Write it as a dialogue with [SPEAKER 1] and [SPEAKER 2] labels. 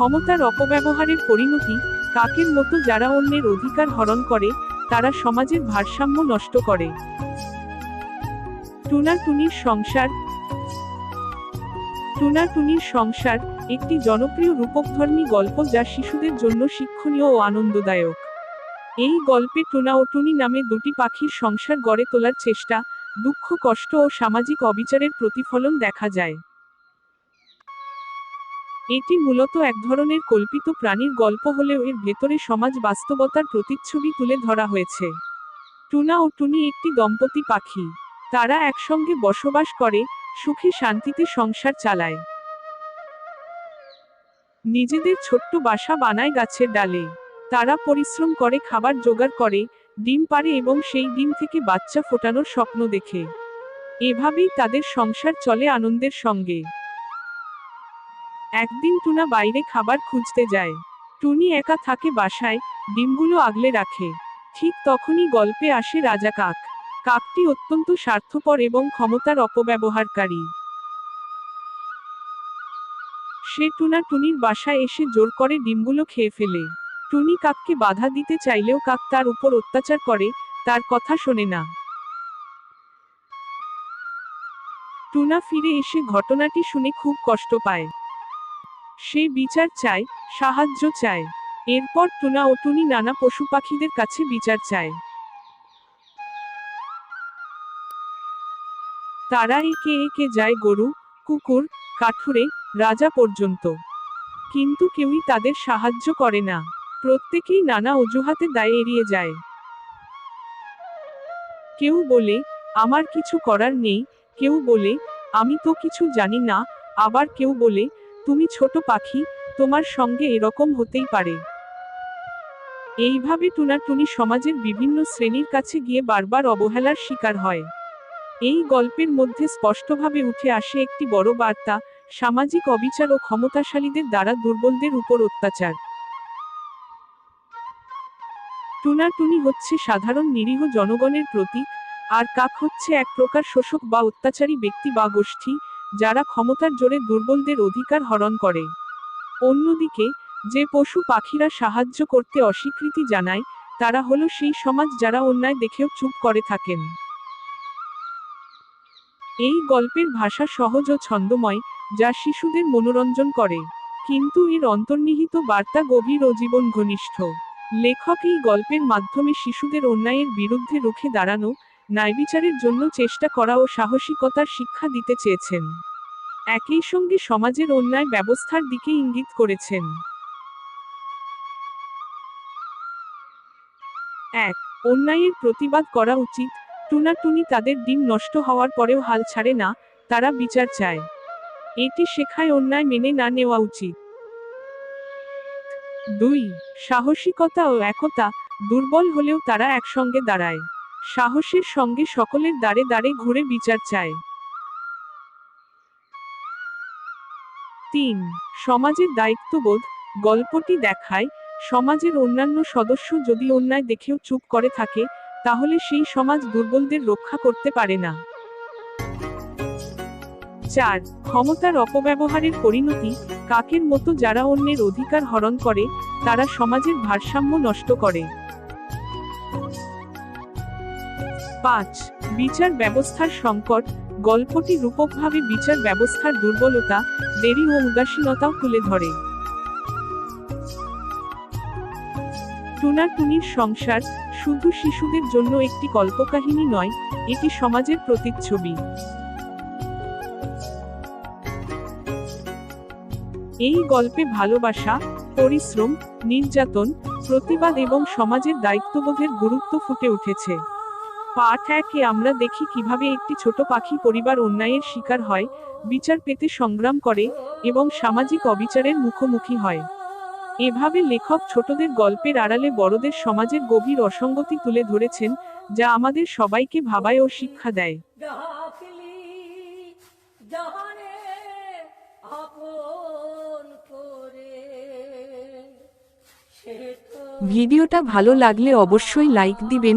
[SPEAKER 1] ক্ষমতার অপব্যবহারের পরিণতি, কাকের মতো যারা অন্যের অধিকার হরণ করে, তারা সমাজের ভারসাম্য নষ্ট করে। টুনা টুনির সংসার টুনা টুনির সংসার, একটি জনপ্রিয় রূপকধর্মী গল্প যা শিশুদের জন্য শিক্ষণীয় ও আনন্দদায়ক। এই গল্পে টুনা ও টুনি নামে দুটি পাখির সংসার গড়ে তোলার চেষ্টা, দুঃখ, কষ্ট ও সামাজিক অবিচারের প্রতিফলন দেখা যায়। এটি মূলত এক ধরনের কল্পিত প্রাণীর গল্প হলেও এর ভেতরে সমাজ বাস্তবতার প্রতিচ্ছবি তুলে ধরা হয়েছে। টুনা ও টুনি একটি দম্পতি পাখি। তারা একসঙ্গে বসবাস করে, সুখে শান্তিতে সংসার চালায়। নিজেদের ছোট্ট বাসা বানায় গাছের ডালে। তারা পরিশ্রম করে, খাবার জোগাড় করে, ডিম পারে এবং সেই ডিম থেকে বাচ্চা ফোটানোর স্বপ্ন দেখে। এভাবেই তাদের সংসার চলে আনন্দের সঙ্গে। একদিন টুনা বাইরে খাবার খুঁজতে যায়। টুনি একা থাকে বাসায়, ডিমগুলো আগলে রাখে। ঠিক তখনই গল্পে আসে রাজা কাক। কাকটি অত্যন্ত স্বার্থপর এবং ক্ষমতার অপব্যবহারকারী। সে টুনা টুনির বাসায় এসে জোর করে ডিমগুলো খেয়ে ফেলে। টুনি কাককে বাধা দিতে চাইলেও কাক তার উপর অত্যাচার করে, তার কথা শোনে না। টুনা ফিরে এসে ঘটনাটি শুনে খুব কষ্ট পায়। সে বিচার চায়, সাহায্য চায়। এরপর টুনা ও টুনি নানা পশু পাখিদের কাছে বিচার চায়। তারা একে একে যায় গরু, কুকুর, কাঠুরে, রাজা পর্যন্ত। কিন্তু কেউই তাদের সাহায্য করে না। প্রত্যেকেই নানা অজুহাতে দায় এড়িয়ে যায়। কেউ বলে, আমার কিছু করার নেই। কেউ বলে, আমি তো কিছু জানি না। আবার কেউ বলে তুমি ছোট পাখি, তোমার সঙ্গে এরকম হতেই পারে। এইভাবে টুনাটুনি সমাজের বিভিন্ন শ্রেণির কাছে গিয়ে বারবার অবহেলার শিকার হয়। এই গল্পের মধ্যে স্পষ্টভাবে উঠে আসে একটি বড় বার্তা, সামাজিক অবিচার ও ক্ষমতাশালীদের দ্বারা দুর্বলদের উপর অত্যাচার। টুনাটুনি হচ্ছে সাধারণ নিরীহ জনগণের প্রতীক, আর কাক হচ্ছে এক প্রকার শোষক বা অত্যাচারী ব্যক্তি বা গোষ্ঠী যারা ক্ষমতার জোরে দুর্বলদের অধিকার হরণ করে। অন্যদিকে, যে পশু পাখিরা সাহায্য করতে অস্বীকৃতি জানায়, তারা হলো সেই সমাজ যারা অন্যায় দেখেও চুপ করে থাকেন। এই গল্পের ভাষা সহজ ও ছন্দময়, যা শিশুদের মনোরঞ্জন করে। কিন্তু এর অন্তর্নিহিত বার্তা গভীর ও জীবন ঘনিষ্ঠ লেখক এই গল্পের মাধ্যমে শিশুদের অন্যায়ের বিরুদ্ধে রুখে দাঁড়ানো ন্যায়বিচারের জন্য চেষ্টা করা ও সাহসিকতার শিক্ষা দিতে চেয়েছেন। একই সঙ্গে সমাজের অন্যায় ব্যবস্থার দিকে ইঙ্গিত করেছেন। এক, অন্যায়ের প্রতিবাদ করা উচিত। টুনাটুনি তাদের ডিম নষ্ট হওয়ার পরেও হাল ছাড়ে না, তারা বিচার চায়। এটি শেখায় অন্যায় মেনে না নেওয়া উচিত। দুই, সাহসিকতা ও একতা দুর্বল হলেও তারা একসঙ্গে দাঁড়ায়। সাহসের সঙ্গে সকলের দ্বারে দ্বারে ঘুরে বিচার চায়। তিন, সমাজের দায়িত্ববোধ, গল্পটি দেখায়, সমাজের অন্যান্য সদস্য যদি অন্যায় দেখেও চুপ করে থাকে, তাহলে সেই সমাজ দুর্বলদের রক্ষা করতে পারে না। চার, ক্ষমতার অপব্যবহারের পরিণতি, কাকের মতো যারা অন্যের অধিকার হরণ করে, তারা সমাজের ভারসাম্য নষ্ট করে। পাঁচ, বিচার ব্যবস্থার সংকট। গল্পটি রূপকভাবে বিচার ব্যবস্থার দুর্বলতা, দেরি ও উদাসীনতাও তুলে ধরে। টুনাটুনির সংসার শুধু শিশুদের জন্য একটি কল্পকাহিনী নয়, এটি সমাজের প্রতিচ্ছবি। এই গল্পে ভালোবাসা, পরিশ্রম, নির্যাতন, প্রতিবাদ এবং সমাজের দায়িত্ববোধের গুরুত্ব ফুটে উঠেছে। পাঠ একে আমরা দেখি কীভাবে একটি ছোট পাখি পরিবার অন্যায়ের শিকার হয় বিচার পেতে সংগ্রাম করে এবং সামাজিক অবিচারের মুখোমুখি হয়। এভাবে লেখক ছোটদের গল্পের আড়ালে বড়দের সমাজের গভীর অসঙ্গতি তুলে ধরেছেন যা আমাদের সবাইকে ভাবায় ও শিক্ষা দেয়।
[SPEAKER 2] ভিডিওটা ভালো লাগলে অবশ্যই লাইক দিবেন